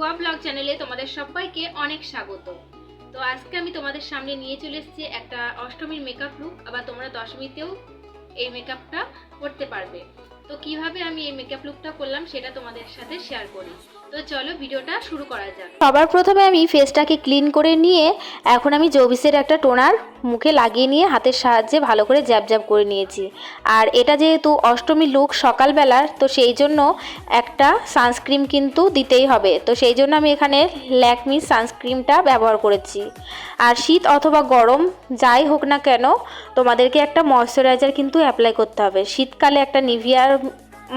কুয়া ব্লগ চ্যানেলে তোমাদের সবাইকে অনেক স্বাগত। তো আজকে আমি তোমাদের সামনে নিয়ে চলে এসেছি একটা অষ্টমীর মেকআপ লুক আবার তোমরা দশমীতেও এই মেকআপটা করতে পারবে। তো কীভাবে আমি এই মেকআপ লুকটা করলাম সেটা তোমাদের সাথে শেয়ার করি। তো চলো ভিডিওটা শুরু করা যাক। সবার প্রথমে আমি ফেসটাকে ক্লিন করে নিয়ে এখন আমি জবিসের একটা টোনার মুখে লাগিয়ে নিয়ে হাতের সাহায্যে ভালো করে জ্যাব জ্যাব করে নিয়েছি। আর এটা যেহেতু অষ্টমী লুক সকালবেলার তো সেই জন্য একটা সানস্ক্রিম কিন্তু দিতেই হবে। তো সেই জন্য আমি এখানে ল্যাকমি সানস্ক্রিনটা ব্যবহার করেছি। আর শীত অথবা গরম, যাই হোক না কেন, তোমাদেরকে একটা ময়শ্চারাইজার কিন্তু অ্যাপ্লাই করতে হবে। শীতকালে একটা নিভিয়ার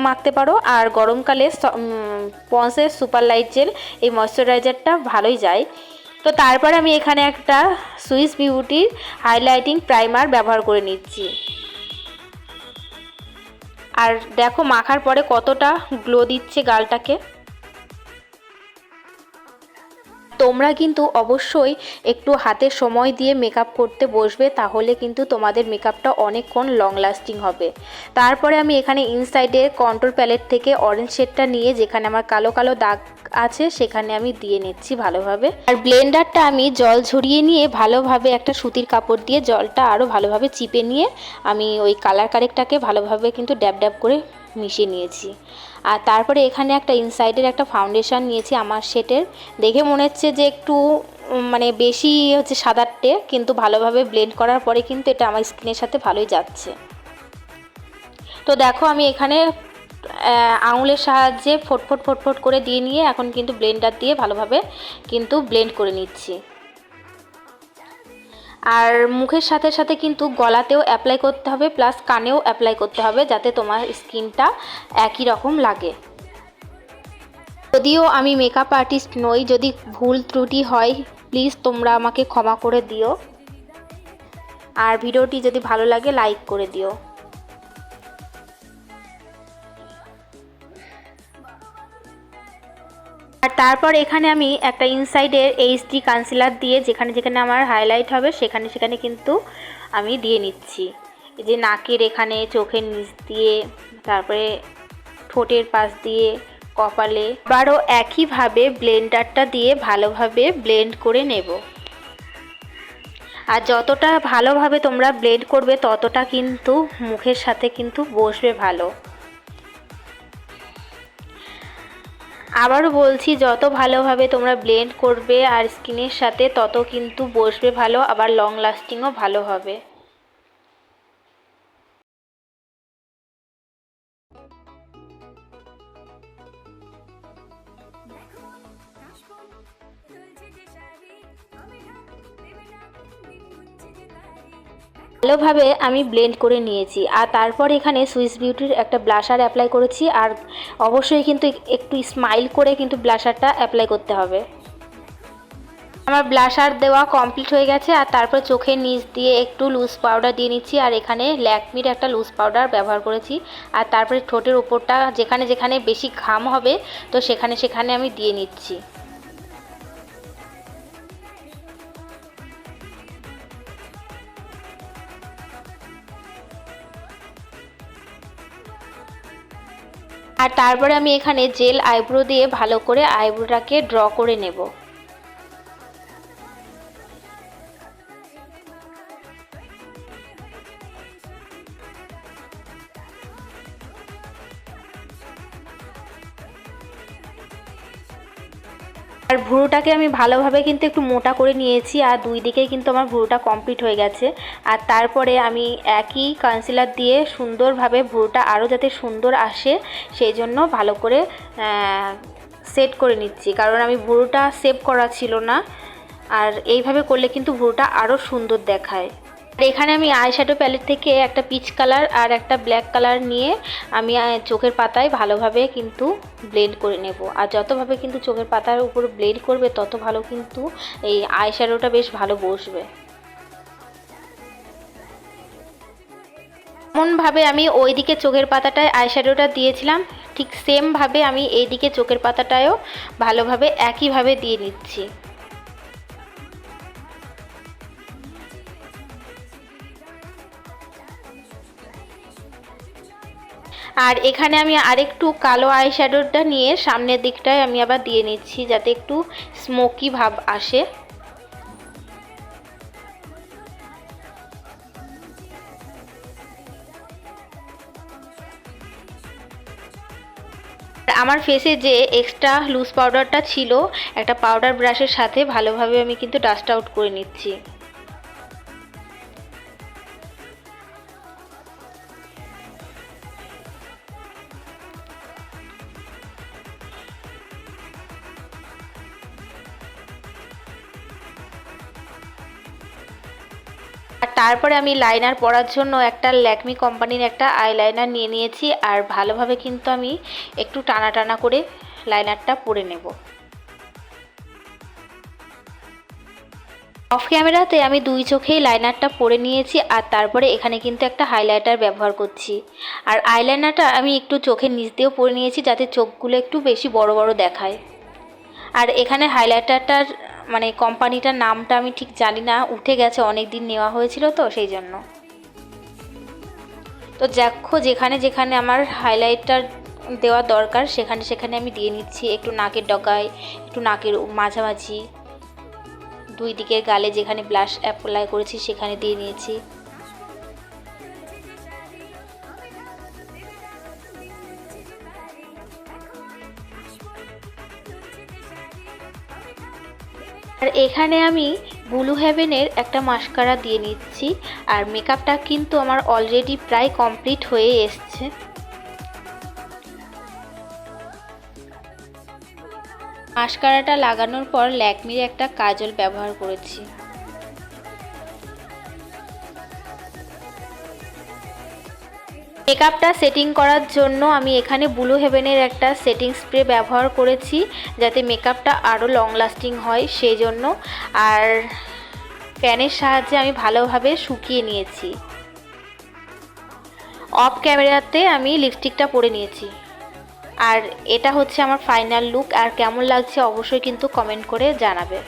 মাখতে পারো, আর গরমকালে পন্সের সুপার লাইট জেল এই ময়শ্চারাইজারটা ভালোই যায়। তো তারপর আমি এখানে একটা সুইস বিউটির হাইলাইটিং প্রাইমার ব্যবহার করে নিচ্ছি। আর দেখো মাখার পরে কতটা গ্লো দিচ্ছে গালটাকে। তোমরা কিন্তু অবশ্যই একটু হাতে সময় দিয়ে মেকআপ করতে বসবে, তাহলে কিন্তু তোমাদের মেকআপটা অনেকক্ষণ লং লাস্টিং হবে। তারপরে আমি এখানে ইনসাইডে কন্ট্রোল প্যালেট থেকে অরেঞ্জ শেডটা নিয়ে যেখানে আমার কালো কালো দাগ আছে, সেখানে আমি দিয়ে নিচ্ছি ভালোভাবে। আর ব্লেন্ডারটা আমি জল ঝরিয়ে নিয়ে ভালোভাবে একটা সুতির কাপড় দিয়ে জলটা আরও ভালোভাবে চিপে নিয়ে আমি ওই কালার কারেকটাকে ভালোভাবে কিন্তু ড্যাব ড্যাব করে মিশিয়ে নিয়েছি। আর তারপরে এখানে একটা ইনসাইডের একটা ফাউন্ডেশন নিয়েছি আমার সেটের দেখে মনে হচ্ছে যে একটু মানে বেশি হচ্ছে সাদারটে কিন্তু ভালোভাবে ব্লেন্ড করার পরে কিন্তু এটা আমার স্কিনের সাথে ভালোই যাচ্ছে। তো দেখো আমি এখানে আঙুলের সাহায্যে ফটফট ফটফট করে দিয়ে নিয়ে এখন কিন্তু ব্লেন্ডার দিয়ে ভালোভাবে কিন্তু ব্লেন্ড করে নিচ্ছি। আর মুখের সাথে সাথে কিন্তু গলাতেও অ্যাপ্লাই করতে হবে প্লাস কানেও অ্যাপ্লাই করতে হবে যাতে তোমার স্কিনটা একই রকম লাগে। যদিও আমি মেকআপ আর্টিস্ট নই, যদি ভুল ত্রুটি হয় প্লিজ তোমরা আমাকে ক্ষমা করে দিও। আর ভিডিওটি যদি ভালো লাগে লাইক করে দিও। তারপর এখানে আমি একটা ইনসাইডের এইচডি কনসিলার দিয়ে যেখানে যেখানে আমার হাইলাইট হবে, সেখানে সেখানে কিন্তু আমি দিয়ে নিচ্ছি। যে নাকের এখানে, চোখের নিচ দিয়ে, তারপরে ঠোঁটের পাশ দিয়ে, কপালে। আবারও একইভাবে ব্লেন্ডারটা দিয়ে ভালোভাবে ব্লেন্ড করে নেব। আর যতটা ভালোভাবে তোমরা ব্লেন্ড করবে, ততটা কিন্তু মুখের সাথে কিন্তু বসবে ভালো। আবারও বলছি, যত ভালোভাবে তোমরা ব্লেন্ড করবে আর স্কিনের সাথে, তত কিন্তু বসবে ভালো, আবার লং লাস্টিংও ভালো হবে। ভালোভাবে আমি ব্লেন্ড করে নিয়েছি। আর তারপর এখানে সুইস বিউটির একটা ব্লাশার অ্যাপ্লাই করেছি। আর অবশ্যই কিন্তু একটু স্মাইল করে কিন্তু ব্লাশারটা অ্যাপ্লাই করতে হবে। আমার ব্লাশার দেওয়া কমপ্লিট হয়ে গেছে। আর তারপর চোখের নিচ দিয়ে একটু লুজ পাউডার দিয়ে নিচ্ছি। আর এখানে ল্যাকমির একটা লুজ পাউডার ব্যবহার করেছি। আর তারপরে ঠোঁটের উপরটা যেখানে যেখানে বেশি ঘাম হবে, তো সেখানে সেখানে আমি দিয়ে নিচ্ছি। আর তারপরে আমি এখানে জেল আইব্রো দিয়ে ভালো করে আইব্রোটাকে ড্র করে নেব। আর ভুরুটাকে আমি ভালোভাবে কিন্তু একটু মোটা করে নিয়েছি আর দুই দিকেই কিন্তু আমার ভুরুটা কমপ্লিট হয়ে গেছে। আর তারপরে আমি একই কনসিলার দিয়ে সুন্দরভাবে ভুরুটা আরও যাতে সুন্দর আসে, সেই জন্য ভালো করে সেট করে নিচ্ছি। কারণ আমি ভুরুটা সেভ করা ছিল না। আর এইভাবে করলে কিন্তু ভুরুটা আরও সুন্দর দেখায়। আর এখানে আমি আইশ্যাডো প্যালেট থেকে একটা পিচ কালার আর একটা ব্ল্যাক কালার নিয়ে আমি চোখের পাতায় ভালোভাবে কিন্তু ব্লেন্ড করে নেব। আর যতভাবে কিন্তু চোখের পাতার উপর ব্লেন্ড করবে, তত ভালো কিন্তু এই আইশ্যাডোটা বেশ ভালো বসবে। এমনভাবে আমি ওইদিকে চোখের পাতাটায় আইশ্যাডোটা দিয়েছিলাম, ঠিক সেমভাবে আমি এইদিকে চোখের পাতাটায়ও ভালোভাবে একইভাবে দিয়ে নিচ্ছি। আর এখানে আমি আরেকটু কালো আই শ্যাডোটা নিয়ে সামনের দিকটায় আমি আবার দিয়ে নিচ্ছি যাতে একটু স্মোকি ভাব আসে। আমার ফেসে যে এক্সট্রা লুজ পাউডারটা ছিল, একটা পাউডার ব্রাশের সাথে ভালোভাবে আমি কিন্তু ডাস্ট আউট করে নিচ্ছি। তারপরে আমি লাইনার পরার জন্য একটা ল্যাকমি কোম্পানির একটা আইলাইনার নিয়ে নিয়েছি, আর ভালোভাবে কিন্তু আমি একটু টানা টানা করে লাইনারটা পরে নেব। অফ ক্যামেরাতে আমি দুই চোখেই লাইনারটা পরে নিয়েছি, আর তারপরে এখানে কিন্তু একটা হাইলাইটার ব্যবহার করছি। আর আইলাইনারটা আমি একটু চোখের নিচ দিয়েও পরে নিয়েছি, যাতে চোখগুলো একটু বেশি বড় বড় দেখায়। আর এখানে হাইলাইটারটার মানে কোম্পানিটার নামটা আমি ঠিক জানি না, উঠে গেছে অনেক দিন নেওয়া হয়েছিল তো সেই জন্য। তো দেখো, যেখানে যেখানে আমার হাইলাইটটা দেওয়া দরকার, সেখানে সেখানে আমি দিয়ে নিচ্ছি, একটু নাকের ডগায়, একটু নাকের মাঝামাঝি, দুই দিকের গালে যেখানে ব্লাশ অ্যাপ্লাই করেছি, সেখানে দিয়ে নিয়েছি। আর এখানে আমি ব্লু হেভেনের একটা মাস্কারা দিয়ে নিচ্ছি। আর মেকআপটা কিন্তু আমার অলরেডি প্রায় কমপ্লিট হয়ে এসছে। মাস্কারাটা লাগানোর পর ল্যাকমির একটা কাজল ব্যবহার করেছি। মেকআপটা সেটিং করার জন্য আমি এখানে ব্লু হেভেনের একটা সেটিং স্প্রে ব্যবহার করেছি, যাতে মেকআপটা আরও লং লাস্টিং হয়, সেই জন্য। আর প্যানের সাহায্যে আমি ভালোভাবে শুকিয়ে নিয়েছি। অফ ক্যামেরাতে আমি লিপস্টিকটা পরে নিয়েছি। আর এটা হচ্ছে আমার ফাইনাল লুক আর কেমন লাগছে অবশ্যই কিন্তু কমেন্ট করে জানাবে।